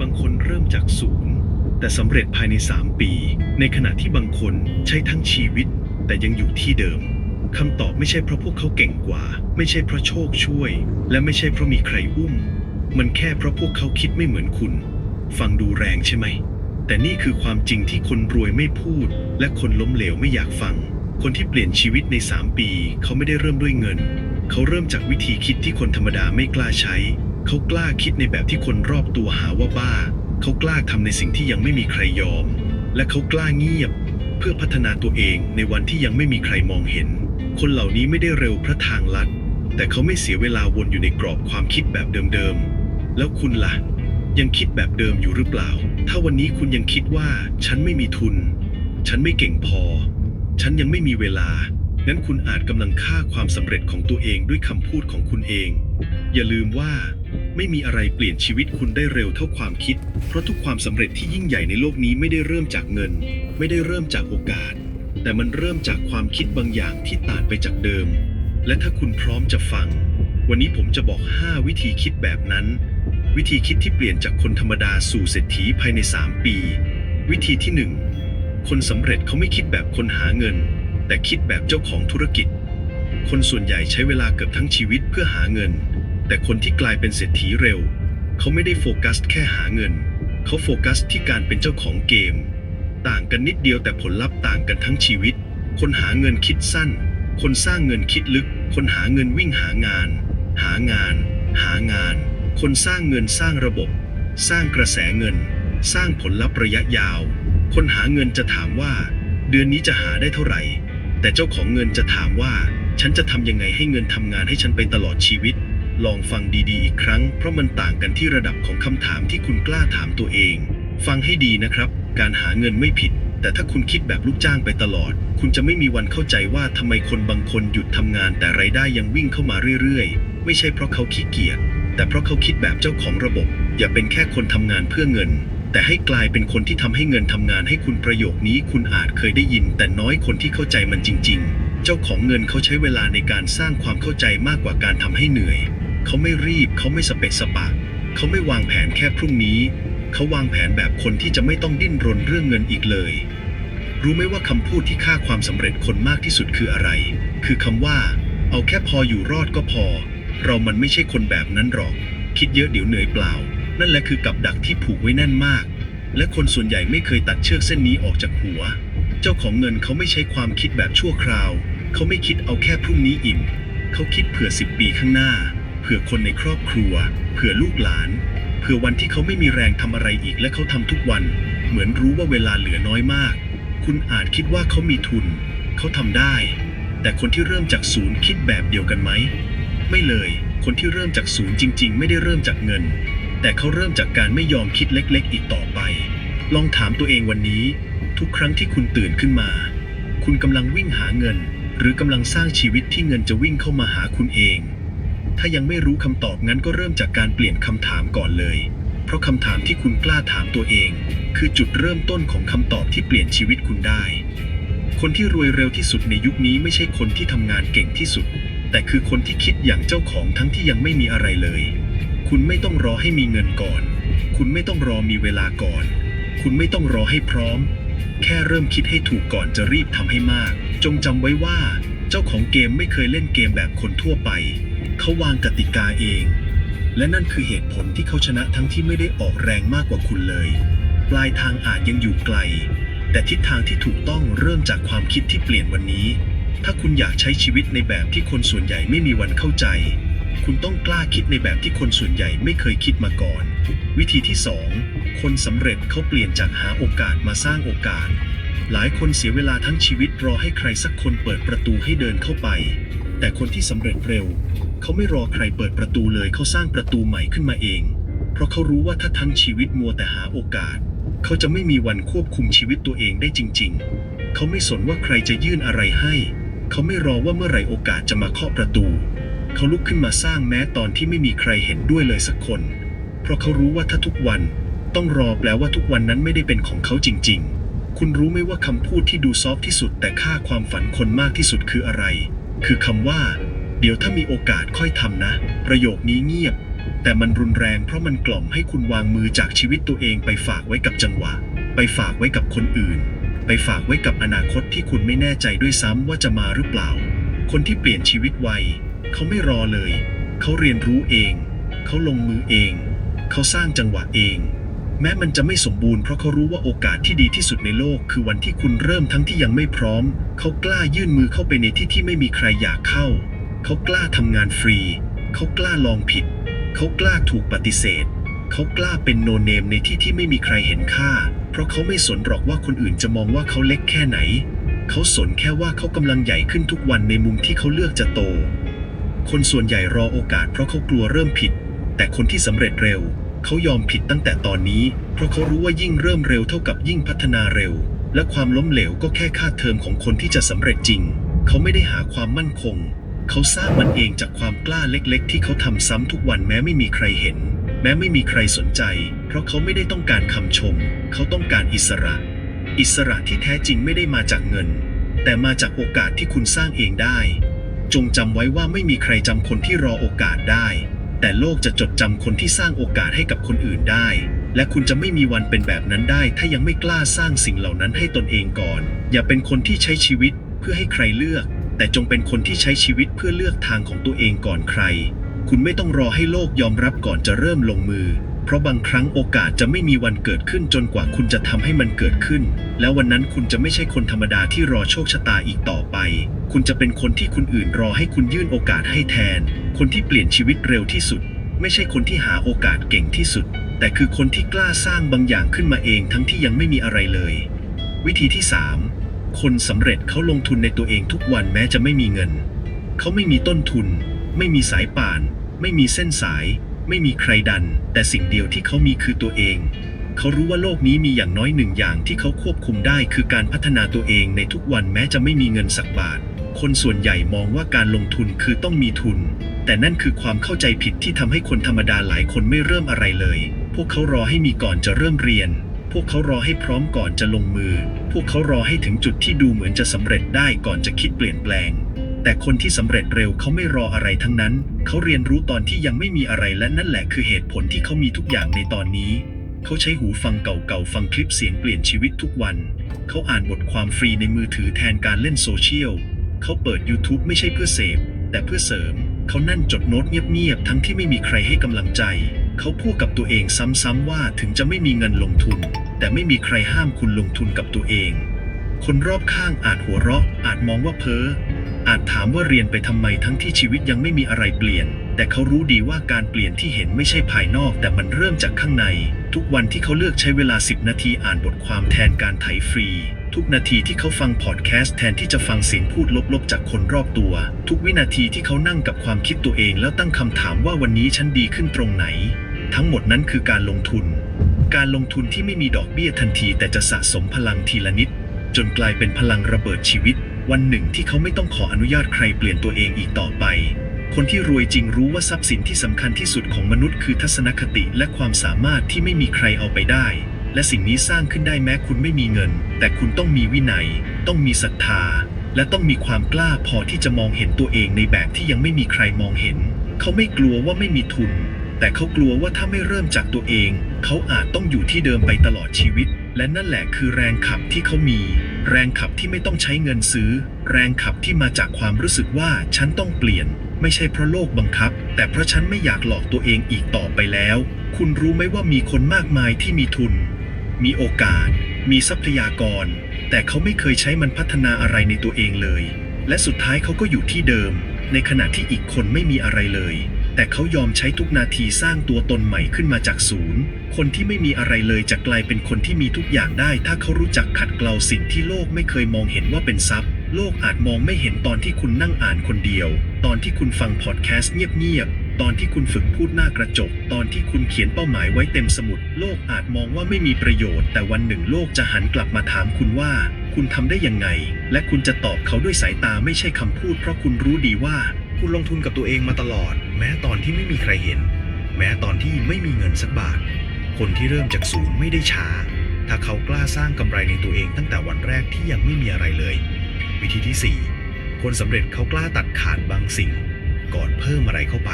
บางคนเริ่มจากศูนย์แต่สำเร็จภายใน 3 ปี ในขณะที่บางคนใช้ทั้งชีวิต แต่ยังอยู่ที่เดิมคำตอบไม่ใช่เพราะพวกเขาเก่งกว่า ไม่ใช่เพราะโชคช่วย และไม่ใช่เพราะมีใครอุ้ม มันแค่เพราะพวกเขาคิดไม่เหมือนคุณ ฟังดูแรงใช่ไหม แต่นี่คือความจริงที่คนรวยไม่พูด และคนล้มเหลวไม่อยากฟัง คนที่เปลี่ยนชีวิตใน 3 ปี เขาไม่ได้เริ่มด้วยเงิน เขาเริ่มจากวิธีคิดที่คนธรรมดาไม่กล้าใช้ เขากล้าคิดในแบบที่คนรอบตัวหาว่าบ้า เขากล้าทำในสิ่งที่ยังไม่มีใครยอม และเขากล้าเงียบ เพื่อพัฒนาตัวเองในวันที่ยังไม่มีใครมองเห็น คนเหล่านี้ไม่ได้เร็วพระทางลัด แต่เขาไม่เสียเวลาวนอยู่ในกรอบความคิดแบบเดิมๆ แล้วคุณล่ะ ยังคิดแบบเดิมอยู่หรือเปล่า ถ้าวันนี้คุณยังคิดว่า ฉันไม่มีทุน ฉันไม่เก่งพอ ฉันยังไม่มีเวลา งั้นคุณอาจกำลังฆ่าความสำเร็จของตัวเองด้วยคำพูดของคุณเอง อย่าลืมว่าไม่มีอะไรเปลี่ยนชีวิตคุณได้เร็วเท่าความคิด เพราะทุกความสำเร็จที่ยิ่งใหญ่ในโลกนี้ไม่ได้เริ่มจากเงิน ไม่ได้เริ่มจากโอกาส แต่มันเริ่มจากความคิดบางอย่างที่ต่างไปจากเดิม และถ้าคุณพร้อมจะฟัง วันนี้ผมจะบอก 5 วิธีคิดแบบนั้น วิธีคิดที่เปลี่ยนจากคนธรรมดาสู่เศรษฐีภายใน 3 ปี วิธีที่ 1 คนสำเร็จเขาไม่คิดแบบคนหาเงิน แต่คิดแบบเจ้าของธุรกิจ คนส่วนใหญ่ใช้เวลาเกือบทั้งชีวิตเพื่อหาเงิน แต่คนที่กลายเป็นเศรษฐีเร็ว เขาไม่ได้โฟกัสแค่หาเงิน เขาโฟกัสที่การเป็นเจ้าของเกม ต่างกันนิดเดียวแต่ผลลัพธ์ต่างกันทั้งชีวิต คนหาเงินคิดสั้น คนสร้างเงินคิดลึก คนหาเงินวิ่งหางาน หางาน หางาน คนสร้างเงินสร้างระบบ สร้างกระแสเงิน สร้างผลลัพธ์ระยะยาว คนหาเงินจะถามว่า เดือนนี้จะหาได้เท่าไหร่ แต่เจ้าของเงินจะถามว่า ฉันจะทำยังไงให้เงินทำงานให้ฉันไปตลอดชีวิต ลองฟังดีๆอีกครั้ง เพราะมันต่างกันที่ระดับของคำถามที่คุณกล้าถามตัวเอง ฟังให้ดีนะครับ การหาเงินไม่ผิด แต่ถ้าคุณคิดแบบลูกจ้างไปตลอด คุณจะไม่มีวันเข้าใจว่าทำไมคนบางคนหยุดทำงานแต่ไรายได้ยังวิ่งเข้ามาเรื่อยๆ ไม่ใช่เพราะเขาขี้เกียจแต่เพราะเขาคิดแบบเจ้าของระบบ อย่าเป็นแค่คนทำงานเพื่อเงิน แต่ให้กลายเป็นคนที่ทำให้เงินทำงานให้คุณประโยคนี้คุณอาจเคยได้ยิน แต่น้อยคนที่เข้าใจมันจริง ๆ เจ้าของเงินเขาใช้เวลาในการสร้างความเข้าใจมากกว่าการทำให้เหนื่อย เขาไม่รีบ เขาไม่สเปะสปะ เขาไม่วางแผนแค่พรุ่งนี้ เขาวางแผนแบบคนที่จะไม่ต้องดิ้นรนเรื่องเงินอีกเลย รู้ไหมว่าคำพูดที่ฆ่าความสำเร็จคนมากที่สุดคืออะไร คือคำว่า เอาแค่พออยู่รอดก็พอ เรามันไม่ใช่คนแบบนั้นหรอก คิดเยอะเดี๋ยวเหนื่อยเปล่า นั่นแหละคือกับดักที่ผูกไว้แน่นมาก และคนส่วนใหญ่ไม่เคยตัดเชือกเส้นนี้ออกจากหัว เจ้าของเงินเขาไม่ใช้ความคิดแบบชั่วคราว เขาไม่คิดเอาแค่พรุ่งนี้อิ่ม เขาคิดเผื่อสิบปีข้างหน้า เผื่อคนในครอบครัว เผื่อลูกหลาน เผื่อวันที่เขาไม่มีแรงทำอะไรอีกและเขาทำทุกวัน เหมือนรู้ว่าเวลาเหลือน้อยมาก คุณอาจคิดว่าเขามีทุน เขาทำได้ แต่คนที่เริ่มจากศูนย์คิดแบบเดียวกันไหม ไม่เลย คนที่เริ่มจากศูนย์จริง ๆ ไม่ได้เริ่มจากเงิน แต่เขาเริ่มจากการไม่ยอมคิดเล็กๆ อีกต่อไป ลองถามตัวเองวันนี้ ทุกครั้งที่คุณตื่นขึ้นมา คุณกำลังวิ่งหาเงิน หรือกำลังสร้างชีวิตที่เงินจะวิ่งเข้ามาหาคุณเอง ถ้ายังไม่รู้คำตอบงั้นก็เริ่มจากการเปลี่ยนคำถามก่อนเลย เพราะคำถามที่คุณกล้าถามตัวเอง คือจุดเริ่มต้นของคำตอบที่เปลี่ยนชีวิตคุณได้ คนที่รวยเร็วที่สุดในยุคนี้ไม่ใช่คนที่ทำงานเก่งที่สุด แต่คือคนที่คิดอย่างเจ้าของทั้งที่ยังไม่มีอะไรเลย คุณไม่ต้องรอให้มีเงินก่อน คุณไม่ต้องรอมีเวลาก่อน คุณไม่ต้องรอให้พร้อม แค่เริ่มคิดให้ถูกก่อนจะรีบทำให้มาก จงจำไว้ว่า เจ้าของเกมไม่เคยเล่นเกมแบบคนทั่วไป เขาวางกติกาเอง และนั่นคือเหตุผลที่เขาชนะทั้งที่ไม่ได้ออกแรงมากกว่าคุณเลย ปลายทางอาจยังอยู่ไกล แต่ทิศทางที่ถูกต้องเริ่มจากความคิดที่เปลี่ยนวันนี้ ถ้าคุณอยากใช้ชีวิตในแบบที่คนส่วนใหญ่ไม่มีวันเข้าใจ คุณต้องกล้าคิดในแบบที่คนส่วนใหญ่ไม่เคยคิดมาก่อน วิธีที่ 2 คนสำเร็จเขาเปลี่ยนจากหาโอกาสมาสร้างโอกาส หลายคนเสียเวลาทั้งชีวิตรอให้ใครสักคนเปิดประตูให้เดินเข้าไป แต่คนที่สำเร็จเร็ว เขาไม่รอใครเปิดประตูเลยเขาสร้างประตูใหม่ขึ้นมาเอง เพราะเขารู้ว่าถ้าทั้งชีวิตมัวแต่หาโอกาส เขาจะไม่มีวันควบคุมชีวิตตัวเองได้จริง ๆ เขาไม่สนว่าใครจะยื่นอะไรให้ เขาไม่รอว่าเมื่อไหร่โอกาสจะมาเคาะประตู เขาลุกขึ้นมาสร้างแม้ตอนที่ไม่มีใครเห็นด้วยเลยสักคน เพราะเขารู้ว่าถ้าทุกวันต้องรอแปลว่าทุกวันนั้นไม่ได้เป็นของเขาจริง ๆ คุณรู้ไหมว่าคำพูดที่ดูซอฟที่สุด แต่ค่าความฝันคนมากที่สุดคืออะไร คือคำว่า เดี๋ยวถ้ามีโอกาสค่อยทำนะ ประโยคนี้เงียบ แต่มันรุนแรงเพราะมันกล่อมให้คุณวางมือจากชีวิตตัวเองไปฝากไว้กับจังหวะ ไปฝากไว้กับคนอื่น ไปฝากไว้กับอนาคตที่คุณไม่แน่ใจด้วยซ้ำว่าจะมาหรือเปล่า คนที่เปลี่ยนชีวิตไว เขาไม่รอเลย เขาเรียนรู้เอง เขาลงมือเอง เขาสร้างจังหวะเอง แม้มันจะไม่สมบูรณ์เพราะเขารู้ว่าโอกาสที่ดีที่สุดในโลก คือวันที่คุณเริ่มทั้งที่ยังไม่พร้อม เขากล้ายื่นมือเข้าไปในที่ที่ไม่มีใครอยากเข้า เขากล้าทำงานฟรี เขากล้าลองผิด เขากล้าถูกปฏิเสธ เขากล้าเป็นโนเนมในที่ที่ไม่มีใครเห็นค่า เพราะเขาไม่สนหรอกว่าคนอื่นจะมองว่าเขาเล็กแค่ไหนเขาสนแค่ว่าเขากำลังใหญ่ขึ้นทุกวันในมุมที่เขาเลือกจะโต คนส่วนใหญ่รอโอกาสเพราะเขากลัวเริ่มผิด แต่คนที่สำเร็จเร็ว เขายอมผิดตั้งแต่ตอนนี้ เพราะเขารู้ว่ายิ่งเริ่มเร็วเท่ากับยิ่งพัฒนาเร็ว และความล้มเหลวก็แค่ค่าเทอมของคนที่จะสำเร็จจริง เขาไม่ได้หาความมั่นคง เขาสร้างมันเองจากความกล้าเล็ก ๆ ที่เขาทำซ้ำทุกวันแม้ไม่มีใครเห็น แม้ไม่มีใครสนใจ เพราะเขาไม่ได้ต้องการคำชม เขาต้องการอิสระ อิสระที่แท้จริงไม่ได้มาจากเงิน แต่มาจากโอกาสที่คุณสร้างเองได้ จงจำไว้ว่าไม่มีใครจำคนที่รอโอกาสได้ แต่โลกจะจดจำคนที่สร้างโอกาสให้กับคนอื่นได้ และคุณจะไม่มีวันเป็นแบบนั้นได้ ถ้ายังไม่กล้าสร้างสิ่งเหล่านั้นให้ตนเองก่อน อย่าเป็นคนที่ใช้ชีวิตเพื่อให้ใครเลือก แต่จงเป็นคนที่ใช้ชีวิตเพื่อเลือกทางของตัวเองก่อนใคร คุณไม่ต้องรอให้โลกยอมรับก่อนจะเริ่มลงมือ เพราะบางครั้งโอกาสจะไม่มีวันเกิดขึ้นจนกว่าคุณจะทำให้มันเกิดขึ้น แล้ววันนั้นคุณจะไม่ใช่คนธรรมดาที่รอโชคชะตาอีกต่อไป คุณจะเป็นคนที่คนอื่นรอให้คุณยื่นโอกาสให้แทน คนที่เปลี่ยนชีวิตเร็วที่สุด ไม่ใช่คนที่หาโอกาสเก่งที่สุด แต่คือคนที่กล้าสร้างบางอย่างขึ้นมาเองทั้งที่ยังไม่มีอะไรเลย วิธีที่ 3 คนสำเร็จเขาลงทุนในตัวเองทุกวันแม้จะไม่มีเงิน เขาไม่มีต้นทุน ไม่มีสายป่าน ไม่มีเส้นสาย ไม่มีใครดัน แต่สิ่งเดียวที่เขามีคือตัวเอง เขารู้ว่าโลกนี้มีอย่างน้อยหนึ่งอย่างที่เขาควบคุมได้คือการพัฒนาตัวเองในทุกวันแม้จะไม่มีเงินสักบาท คนส่วนใหญ่มองว่าการลงทุนคือต้องมีทุน แต่นั่นคือความเข้าใจผิดที่ทำให้คนธรรมดาหลายคนไม่เริ่มอะไรเลย พวกเขารอให้มีก่อนจะเริ่มเรียน พวกเขารอให้พร้อมก่อนจะลงมือ พวกเขารอให้ถึงจุดที่ดูเหมือนจะสำเร็จได้ก่อนจะคิดเปลี่ยนแปลง แต่คนที่สำเร็จเร็วเขาไม่รออะไรทั้งนั้น เขาเรียนรู้ตอนที่ยังไม่มีอะไรและนั่นแหละคือเหตุผลที่เขามีทุกอย่างในตอนนี้ เขาใช้หูฟังเก่าๆฟังคลิปเสียงเปลี่ยนชีวิตทุกวัน เขาอ่านบทความฟรีในมือถือแทนการเล่นโซเชียล เขาเปิด YouTube ไม่ใช่เพื่อเสพ แต่เพื่อเสริม เขานั่นจดโน้ตเงียบๆทั้งที่ไม่มีใครให้กำลังใจ เขาพูดกับตัวเองซ้ำๆว่าถึงจะไม่มีเงินลงทุน แต่ไม่มีใครห้ามคุณลงทุนกับตัวเอง คนรอบข้างอาจหัวเราะ อาจมองว่าเพ้อ อาจถามว่าเรียนไปทำไมทั้งที่ชีวิตยังไม่มีอะไรเปลี่ยน แต่เขารู้ดีว่าการเปลี่ยนที่เห็นไม่ใช่ภายนอก แต่มันเริ่มจากข้างใน ทุกวันที่เขาเลือกใช้เวลา 10 นาทีอ่านบทความแทนการไถฟรี ทุกนาทีที่เขาฟังพอดแคสต์แทนที่จะฟังเสียงพูดลบๆ จากคนรอบตัว ทุกวินาทีที่เขานั่งกับความคิดตัวเอง แล้วตั้งคำถามว่าวันนี้ฉันดีขึ้นตรงไหน ทั้งหมดนั้นคือการลงทุน การลงทุนที่ไม่มีดอกเบี้ยทันที แต่จะสะสมพลังทีละนิด จนกลายเป็นพลังระเบิดชีวิต วันหนึ่งที่เขาไม่ต้องขออนุญาตใครเปลี่ยนตัวเองอีกต่อไป คนที่รวยจริงรู้ว่าทรัพย์สินที่สำคัญที่สุดของมนุษย์คือทัศนคติและความสามารถที่ไม่มีใครเอาไปได้ และสิ่งนี้สร้างขึ้นได้แม้คุณไม่มีเงิน แต่คุณต้องมีวินัย ต้องมีศรัทธา และต้องมีความกล้าพอที่จะมองเห็นตัวเองในแบบที่ยังไม่มีใครมองเห็น เขาไม่กลัวว่าไม่มีทุน แต่เขากลัวว่าถ้าไม่เริ่มจากตัวเอง เขาอาจต้องอยู่ที่เดิมไปตลอดชีวิต และนั่นแหละคือแรงขับที่เขามี แรงขับที่ไม่ต้องใช้เงินซื้อ แรงขับที่มาจากความรู้สึกว่าฉันต้องเปลี่ยน ไม่ใช่เพราะโลกบังคับ แต่เพราะฉันไม่อยากหลอกตัวเองอีกต่อไปแล้ว คุณรู้ไหมว่ามีคนมากมายที่มีทุน มีโอกาส มีทรัพยากร แต่เขาไม่เคยใช้มันพัฒนาอะไรในตัวเองเลย และสุดท้ายเขาก็อยู่ที่เดิม ในขณะที่อีกคนไม่มีอะไรเลย แต่เขายอมใช้ทุกนาทีสร้างตัวตนใหม่ขึ้นมาจากศูนย์ คนที่ไม่มีอะไรเลยจะกลายเป็นคนที่มีทุกอย่างได้ ถ้าเขารู้จักขัดเกลาสิ่งที่โลกไม่เคยมองเห็นว่าเป็นทรัพย์ โลกอาจมองไม่เห็นตอนที่คุณนั่งอ่านคนเดียว ตอนที่คุณฟังพอดแคสต์เงียบๆ ตอนที่คุณฝึกพูดหน้ากระจก ตอนที่คุณเขียนเป้าหมายไว้เต็มสมุด โลกอาจมองว่าไม่มีประโยชน์ แต่วันหนึ่งโลกจะหันกลับมาถามคุณว่า คุณทำได้ยังไง และคุณจะตอบเขาด้วยสายตาไม่ใช่คำพูด เพราะคุณรู้ดีว่า คุณลงทุนกับตัวเองมาตลอด แม้ตอนที่ไม่มีใครเห็น แม้ตอนที่ไม่มีเงินสักบาท คนที่เริ่มจากศูนย์ไม่ได้ช้า ถ้าเขากล้าสร้างกำไรในตัวเองตั้งแต่วันแรกที่ยังไม่มีอะไรเลย วิธีที่ 4 คนสำเร็จเขากล้าตัดขาดบางสิ่ง ก่อนเพิ่มอะไรเข้าไป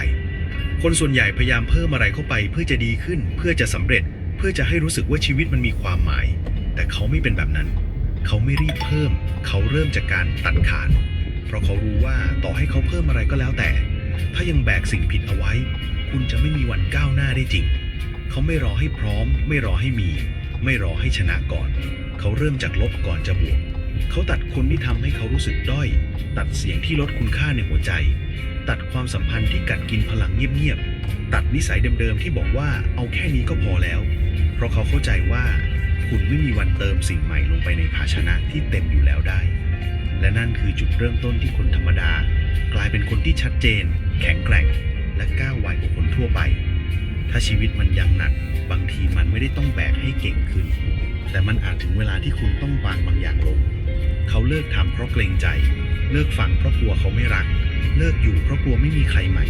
คนส่วนใหญ่พยายามเพิ่มอะไรเข้าไป เพื่อจะดีขึ้น เพื่อจะสำเร็จ เพื่อจะให้รู้สึกว่าชีวิตมันมีความหมาย แต่เขาไม่เป็นแบบนั้น เขาไม่รีบเพิ่ม เขาเริ่มจากการตัดขาด เพราะเขารู้ว่าต่อให้เขาเพิ่มอะไรก็แล้วแต่ ถ้ายังแบกสิ่งผิดเอาไว้ คุณจะไม่มีวันก้าวหน้าได้จริง เขาไม่รอให้พร้อม ไม่รอให้มี ไม่รอให้ชนะก่อน เขาเริ่มจากลบก่อนจะบวก เขาตัดคนที่ทำให้เขารู้สึกด้อย ตัดเสียงที่ลดคุณค่าในหัวใจ ตัดความสัมพันธ์ที่กัดกินพลังเงียบๆ ตัดนิสัยเดิมๆที่บอกว่าเอาแค่นี้ก็พอแล้ว เพราะเขาเข้าใจว่า คุณไม่มีวันเติมสิ่งใหม่ลงไปในภาชนะที่เต็มอยู่แล้วได้และนั่นคือจุดเริ่มต้นที่คนธรรมดา กลายเป็นคนที่ชัดเจน แข็งแกร่งและก้าวไวกว่าคนทั่วไป ถ้าชีวิตมันยังหนัก บางทีมันไม่ได้ต้องแบกให้เก่งขึ้น แต่มันอาจถึงเวลาที่คุณต้องวางบางอย่างลง เขาเลิกทำเพราะเกรงใจ เลิกฟังเพราะกลัวเขาไม่รัก เลิกอยู่เพราะกลัวไม่มีใครใหม่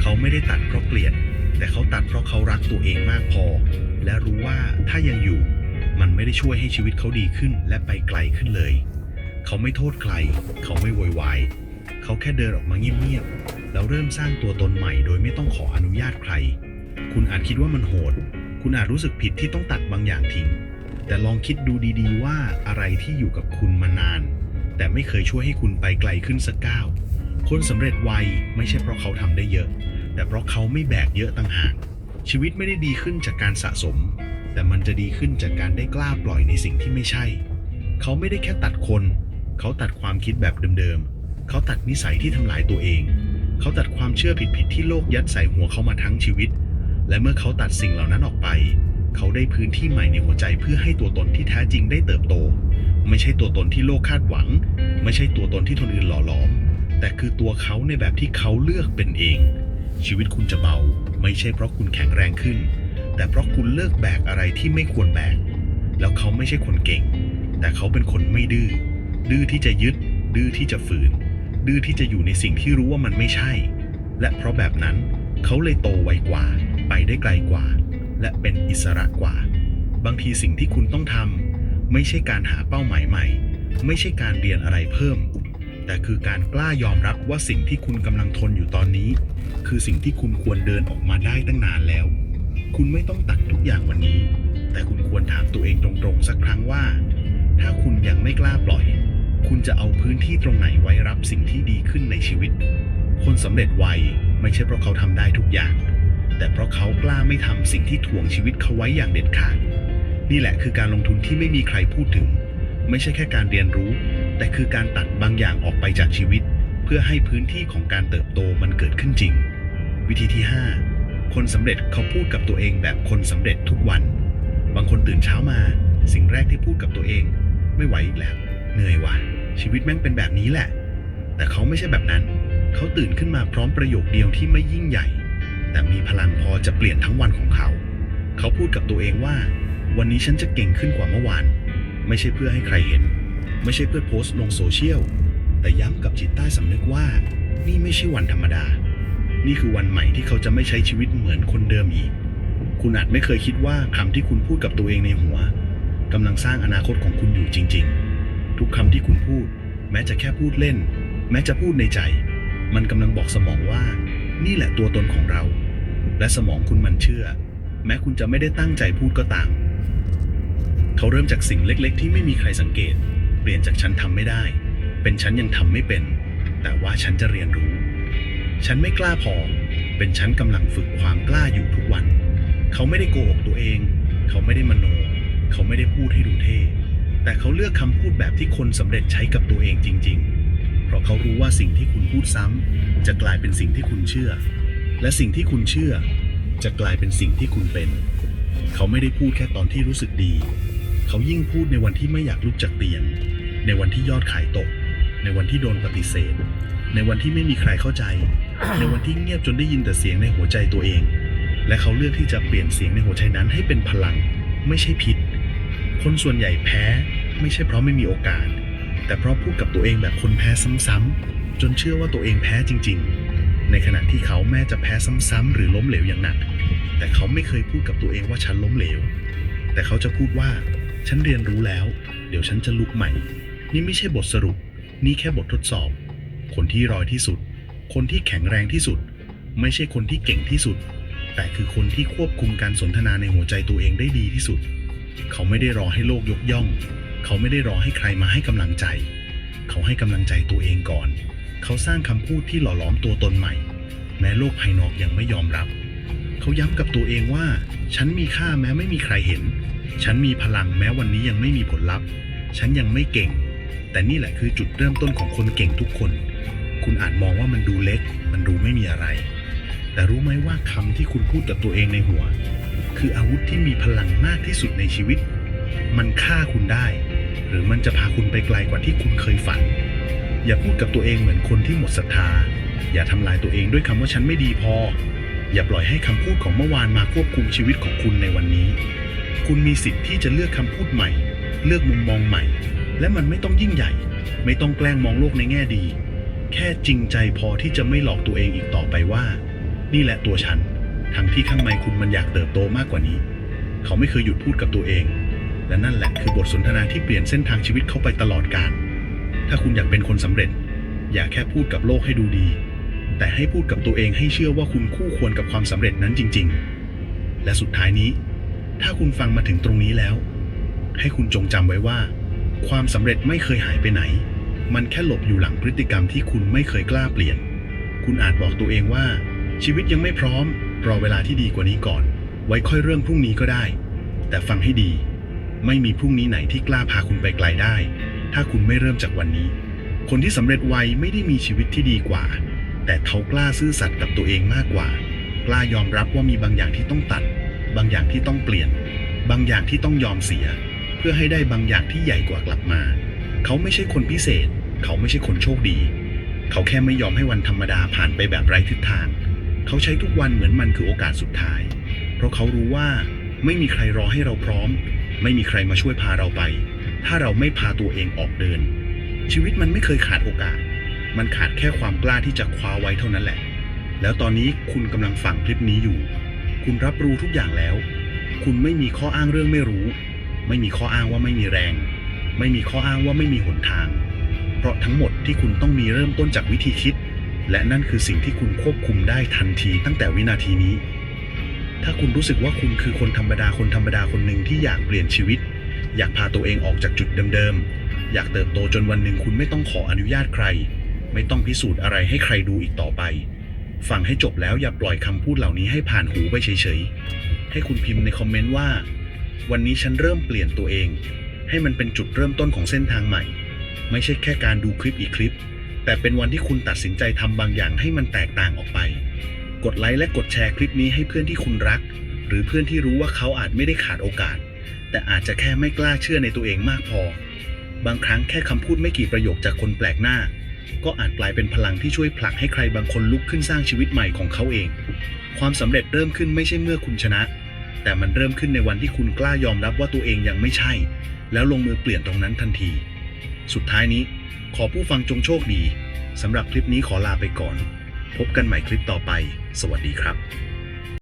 เขาไม่ได้ตัดเพราะเกลียด แต่เขาตัดเพราะเขารักตัวเองมากพอ และรู้ว่าถ้ายังอยู่มันไม่ได้ช่วยให้ชีวิตเขาดีขึ้นและไปไกลขึ้นเลย เขาไม่โทษใคร เขาไม่โวยวาย เขาแค่เดินออกมาเงียบๆ แล้วเริ่มสร้างตัวตนใหม่โดยไม่ต้องขออนุญาตใคร คุณอาจคิดว่ามันโหด คุณอาจรู้สึกผิดที่ต้องตัดบางอย่างทิ้ง แต่ลองคิดดูดีๆ ว่าอะไรที่อยู่กับคุณมานาน แต่ไม่เคยช่วยให้คุณไปไกลขึ้นสักก้าว คนสำเร็จไวไม่ใช่เพราะเขาทำได้เยอะ แต่เพราะเขาไม่แบกเยอะต่างหาก ชีวิตไม่ได้ดีขึ้นจากการสะสม แต่มันจะดีขึ้นจากการได้กล้าปล่อยในสิ่งที่ไม่ใช่ เขาไม่ได้แค่ตัดคน เขาตัดความคิดแบบเดิมๆ เขาตัดนิสัยที่ทำลายตัวเอง เขาตัดความเชื่อผิดๆที่โลกยัดใส่หัวเขามาทั้งชีวิต และเมื่อเขาตัดสิ่งเหล่านั้นออกไป เขาได้พื้นที่ใหม่ในหัวใจเพื่อให้ตัวตนที่แท้จริงได้เติบโต ไม่ใช่ตัวตนที่โลกคาดหวัง ไม่ใช่ตัวตนที่คนอื่นหล่อหลอม แต่คือตัวเขาในแบบที่เขาเลือกเป็นเอง ชีวิตคุณจะเบา ไม่ใช่เพราะคุณแข็งแรงขึ้น แต่เพราะคุณเลิกแบกอะไรที่ไม่ควรแบก แล้วเขาไม่ใช่คนเก่ง แต่เขาเป็นคนไม่ดื้อ ดื้อที่จะยึด ดื้อที่จะฝืน ดื้อที่จะอยู่ในสิ่งที่รู้ว่ามันไม่ใช่ และเพราะแบบนั้นเขาเลยโตไวกว่า ไปได้ไกลกว่า และเป็นอิสระกว่า บางทีสิ่งที่คุณต้องทำไม่ใช่การหาเป้าหมายใหม่ ไม่ใช่การเรียนอะไรเพิ่ม แต่คือการกล้ายอมรับว่าสิ่งที่คุณกำลังทนอยู่ตอนนี้ คือสิ่งที่คุณควรเดินออกมาได้ตั้งนานแล้ว คุณไม่ต้องตัดทุกอย่างวันนี้ แต่คุณควรถามตัวเองตรงๆ สักครั้งว่า ถ้าคุณยังไม่กล้าปล่อย คุณจะเอาพื้นที่ตรงไหนไว้รับสิ่งที่ดีขึ้นในชีวิต คนสำเร็จไวไม่ใช่เพราะเขาทำได้ทุกอย่าง แต่เพราะเขากล้าไม่ทำสิ่งที่ถ่วงชีวิตเขาไว้อย่างเด็ดขาด นี่แหละคือการลงทุนที่ไม่มีใครพูดถึง ไม่ใช่แค่การเรียนรู้ แต่คือการตัดบางอย่างออกไปจากชีวิต เพื่อให้พื้นที่ของการเติบโตมันเกิดขึ้นจริง วิธีที่ 5 คนสำเร็จเขาพูดกับตัวเองแบบคนสำเร็จทุกวัน บางคนตื่นเช้ามา สิ่งแรกที่พูดกับตัวเอง ไม่ไหวอีกแล้ว เหนื่อยว่ะ ชีวิตแม่งเป็นแบบนี้แหละ แต่เขาไม่ใช่แบบนั้น เขาตื่นขึ้นมาพร้อมประโยคเดียวที่ไม่ยิ่งใหญ่ แต่มีพลังพอจะเปลี่ยนทั้งวันของเขา เขาพูดกับตัวเองว่า วันนี้ฉันจะเก่งขึ้นกว่าเมื่อวาน ไม่ใช่เพื่อให้ใครเห็น ไม่ใช่เพื่อโพสต์ลงโซเชียล แต่ย้ำกับจิตใต้สำนึกว่า นี่ไม่ใช่วันธรรมดา นี่คือวันใหม่ที่เขาจะไม่ใช้ชีวิตเหมือนคนเดิมอีก คุณอาจไม่เคยคิดว่าคำที่คุณพูดกับตัวเองในหัวกำลังสร้างอนาคตของคุณอยู่จริง ๆ ทุกคำที่คุณพูด แม้จะแค่พูดเล่น แม้จะพูดในใจ มันกำลังบอกสมองว่า นี่แหละตัวตนของเรา และสมองคุณมันเชื่อ แม้คุณจะไม่ได้ตั้งใจพูดก็ตาม เขาเริ่มจากสิ่งเล็กๆ ที่ไม่มีใครสังเกต เปลี่ยนจากฉันทำไม่ได้ เป็นฉันยังทำไม่เป็น แต่ว่าฉันจะเรียนรู้ ฉันไม่กล้าพอ เป็นฉันกำลังฝึกความกล้าอยู่ทุกวัน เขาไม่ได้โกหกตัวเอง เขาไม่ได้มโน เขาไม่ได้พูดให้ดูเท่ แต่เขาเลือกคำพูดแบบที่คนสำเร็จใช้กับตัวเองจริง ๆ เพราะเขารู้ว่าสิ่งที่คุณพูดซ้ำจะกลายเป็นสิ่งที่คุณเชื่อ และสิ่งที่คุณเชื่อ จะกลายเป็นสิ่งที่คุณเป็น เขาไม่ได้พูดแค่ตอนที่รู้สึกดี เขายิ่งพูดในวันที่ไม่อยากลุกจากเตียง ในวันที่ยอดขายตก ในวันที่โดนปฏิเสธ ในวันที่ไม่มีใครเข้าใจ ในวันที่เงียบจนได้ยินแต่เสียงในหัวใจตัวเอง และเขาเลือกที่จะเปลี่ยนเสียงในหัวใจนั้นให้เป็นพลัง ไม่ใช่พิษ คนส่วนใหญ่แพ้ไม่ใช่เพราะไม่มีโอกาส แต่เพราะพูดกับตัวเองแบบคนแพ้ซ้ำๆจนเชื่อว่าตัวเองแพ้จริง ๆ ในขณะที่เขาแม้จะแพ้ซ้ำๆหรือล้มเหลวอย่างหนัก แต่เขาไม่เคยพูดกับตัวเองว่าฉันล้มเหลว แต่เขาจะพูดว่าฉันเรียนรู้แล้ว เดี๋ยวฉันจะลุกใหม่ นี่ไม่ใช่บทสรุป นี่แค่บททดสอบ คนที่รอยที่สุด คนที่แข็งแรงที่สุด ไม่ใช่คนที่เก่งที่สุด แต่คือคนที่ควบคุมการสนทนาในหัวใจตัวเองได้ดีที่สุด เขาไม่ได้รอให้โลกยกย่อง เขาไม่ได้รอให้ใครมาให้กำลังใจ เขาให้กำลังใจตัวเองก่อน เขาสร้างคำพูดที่หล่อหลอมตัวตนใหม่ แม้โลกภายนอกยังไม่ยอมรับ เขาย้ำกับตัวเองว่า ฉันมีค่าแม้ไม่มีใครเห็น ฉันมีพลังแม้วันนี้ยังไม่มีผลลัพธ์ ฉันยังไม่เก่ง แต่นี่แหละคือจุดเริ่มต้นของคนเก่งทุกคน คุณอาจมองว่ามันดูเล็ก มันดูไม่มีอะไร แต่รู้ไหมว่าคำที่คุณพูดกับตัวเองในหัว คืออาวุธที่มีพลังมากที่สุดในชีวิต มันฆ่าคุณได้ หรือมันจะพาคุณไปไกลกว่าที่คุณเคยฝัน อย่าพูดกับตัวเองเหมือนคนที่หมดศรัทธา อย่าทำลายตัวเองด้วยคำว่าฉันไม่ดีพอ อย่าปล่อยให้คำพูดของเมื่อวานมาควบคุมชีวิตของคุณในวันนี้ คุณมีสิทธิ์ที่จะเลือกคำพูดใหม่ เลือกมุมมองใหม่ และมันไม่ต้องยิ่งใหญ่ ไม่ต้องแกล้งมองโลกในแง่ดี แค่จริงใจพอที่จะไม่หลอกตัวเองอีกต่อไปว่า นี่แหละตัวฉัน ทั้งที่ข้างในคุณมันอยากเติบโตมากกว่านี้ เขาไม่เคยหยุดพูดกับตัวเอง และนั่นแหละคือบทสนทนาที่เปลี่ยนเส้นทางชีวิตเขาไปตลอดกาลถ้าคุณอยากเป็นคนสำเร็จ อย่าแค่พูดกับโลกให้ดูดี แต่ให้พูดกับตัวเองให้เชื่อว่าคุณคู่ควรกับความสำเร็จนั้นจริง ๆ และสุดท้ายนี้ ถ้าคุณฟังมาถึงตรงนี้แล้ว ให้คุณจงจำไว้ว่า ความสำเร็จไม่เคยหายไปไหน มันแค่หลบอยู่หลังพฤติกรรมที่คุณไม่เคยกล้าเปลี่ยน คุณอาจบอกตัวเองว่า ชีวิตยังไม่พร้อม รอเวลาที่ดีกว่านี้ก่อน ไว้ค่อยเริ่มพรุ่งนี้ก็ได้ แต่ฟังให้ดี ไม่มีพรุ่งนี้ไหนที่กล้าพาคุณไปไกลได้ ถ้าคุณไม่เริ่มจากวันนี้ คนที่สำเร็จไวไม่ได้มีชีวิตที่ดีกว่า แต่เขากล้าซื่อสัตย์กับตัวเองมากกว่า กล้ายอมรับว่ามีบางอย่างที่ต้องตัด บางอย่างที่ต้องเปลี่ยน บางอย่างที่ต้องยอมเสีย เพื่อให้ได้บางอย่างที่ใหญ่กว่ากลับมา เขาไม่ใช่คนพิเศษ เขาไม่ใช่คนโชคดี เขาแค่ไม่ยอมให้วันธรรมดาผ่านไปแบบไร้ทิศทาง เขาใช้ทุกวันเหมือนมันคือโอกาสสุดท้าย เพราะเขารู้ว่าไม่มีใครรอให้เราพร้อม ไม่มีใครมาช่วยพาเราไป ถ้าเราไม่พาตัวเองออกเดิน ชีวิตมันไม่เคยขาดโอกาส มันขาดแค่ความกล้าที่จะคว้าไว้เท่านั้นแหละ แล้วตอนนี้คุณกำลังฟังคลิปนี้อยู่ คุณรับรู้ทุกอย่างแล้ว คุณไม่มีข้ออ้างเรื่องไม่รู้ ไม่มีข้ออ้างว่าไม่มีแรง ไม่มีข้ออ้างว่าไม่มีหนทาง เพราะทั้งหมดที่คุณต้องมีเริ่มต้นจากวิธีคิด และนั่นคือสิ่งที่คุณควบคุมได้ทันทีตั้งแต่วินาทีนี้ ถ้าคุณรู้สึกว่าคุณคือคนธรรมดาคนธรรมดาคนหนึ่งที่อยากเปลี่ยนชีวิต อยากพาตัวเองออกจากจุดเดิมๆ อยากเติบโตจนวันหนึ่งคุณไม่ต้องขออนุญาตใคร ไม่ต้องพิสูจน์อะไรให้ใครดูอีกต่อไป ฟังให้จบแล้วอย่าปล่อยคำพูดเหล่านี้ให้ผ่านหูไปเฉยๆ ให้คุณพิมพ์ในคอมเมนต์ว่า วันนี้ฉันเริ่มเปลี่ยนตัวเอง ให้มันเป็นจุดเริ่มต้นของเส้นทางใหม่ ไม่ใช่แค่การดูคลิปอีกคลิป แต่เป็นวันที่คุณตัดสินใจทำบางอย่างให้มันแตกต่างออกไป กดไลค์และกดแชร์คลิปนี้ให้เพื่อนที่คุณรัก หรือเพื่อนที่รู้ว่าเขาอาจไม่ได้ขาดโอกาส แต่อาจจะแค่ไม่กล้าเชื่อในตัวเองมากพอ บางครั้งแค่คำพูดไม่กี่ประโยคจากคนแปลกหน้า ก็อาจกลายเป็นพลังที่ช่วยผลักให้ใครบางคนลุกขึ้นสร้างชีวิตใหม่ของเขาเอง ความสำเร็จเริ่มขึ้นไม่ใช่เมื่อคุณชนะ แต่มันเริ่มขึ้นในวันที่คุณกล้ายอมรับว่าตัวเองยังไม่ใช่ แล้วลงมือเปลี่ยนตรงนั้นทันที สุดท้ายนี้ขอผู้ฟังจงโชคดีสำหรับคลิปนี้ขอลาไปก่อน พบกันใหม่คลิปต่อไป สวัสดีครับ